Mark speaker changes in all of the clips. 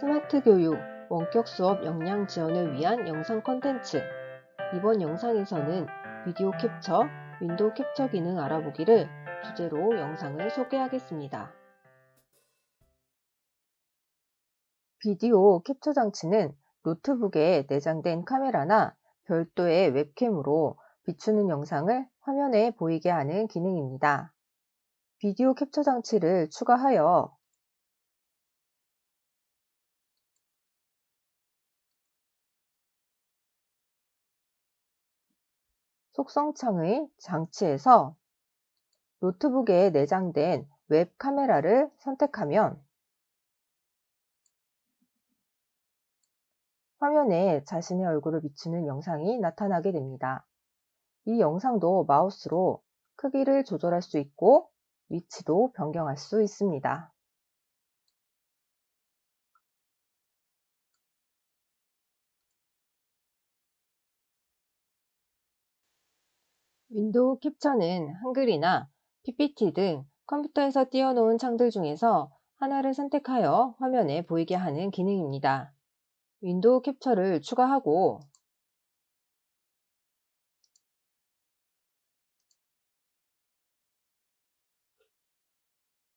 Speaker 1: 스마트 교육, 원격 수업 역량 지원을 위한 영상 콘텐츠. 이번 영상에서는 비디오 캡처, 윈도우 캡처 기능 알아보기를 주제로 영상을 소개하겠습니다. 비디오 캡처 장치는 노트북에 내장된 카메라나 별도의 웹캠으로 비추는 영상을 화면에 보이게 하는 기능입니다. 비디오 캡처 장치를 추가하여 속성창의 장치에서 노트북에 내장된 웹 카메라를 선택하면 화면에 자신의 얼굴을 비추는 영상이 나타나게 됩니다. 이 영상도 마우스로 크기를 조절할 수 있고 위치도 변경할 수 있습니다. 윈도우 캡처는 한글이나 PPT 등 컴퓨터에서 띄워놓은 창들 중에서 하나를 선택하여 화면에 보이게 하는 기능입니다. 윈도우 캡처를 추가하고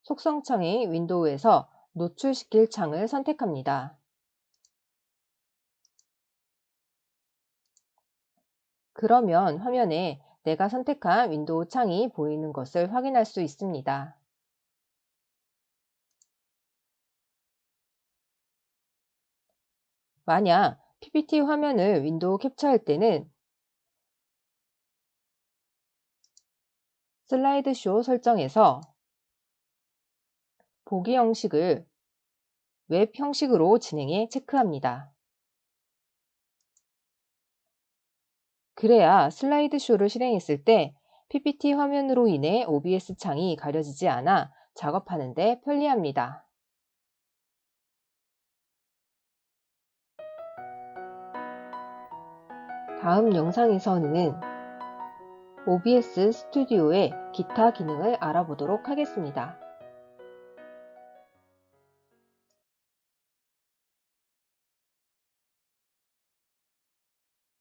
Speaker 1: 속성창의 윈도우에서 노출시킬 창을 선택합니다. 그러면 화면에 내가 선택한 윈도우 창이 보이는 것을 확인할 수 있습니다. 만약 PPT 화면을 윈도우 캡처할 때는 슬라이드 쇼 설정에서 보기 형식을 웹 형식으로 진행해 체크합니다. 그래야 슬라이드 쇼를 실행했을 때 PPT 화면으로 인해 OBS 창이 가려지지 않아 작업하는 데 편리합니다. 다음 영상에서는 OBS 스튜디오의 기타 기능을 알아보도록 하겠습니다.